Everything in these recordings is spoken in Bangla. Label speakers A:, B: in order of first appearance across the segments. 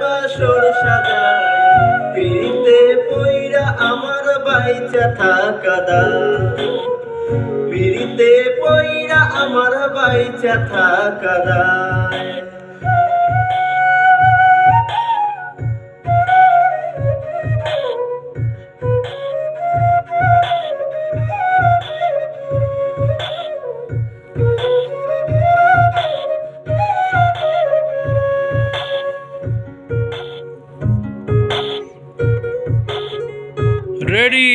A: বাসর সাজায় পিড়িতে পইরা আমার বাইচা থাকা দা পিড়িতে পইরা আমার বাইচা থাকা দায়।
B: রেডি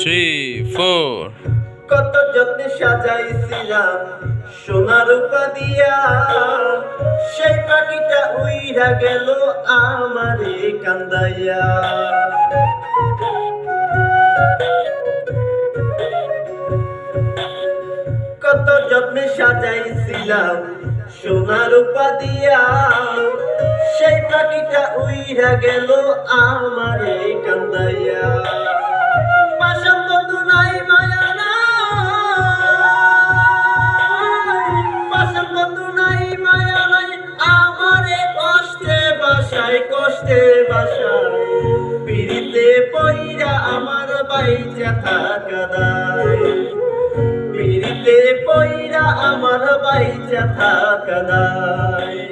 B: থ্রি ফোর
A: কত যত্নে সাজাইছিলাম সোনা রূপা দিয়া। সেই পাখিটা উইরা গেল আমারে কান্দাইয়া। কত যত্নে সাজাইছিলাম সোনা রূপা দিয়া। পাখিটা উইরা গেল আমারে কান্দাইয়া। পাশান বন্ধু নাই মায়া নাই পাশান বন্ধু নাই মায়া নাই, আমারে কষ্টে বাসায় কষ্টে বাসায়। পিড়িতে পইরা আমার বাইচা থাকা দায় পিড়িতে পইরা আমার বাইচা থাকা দায়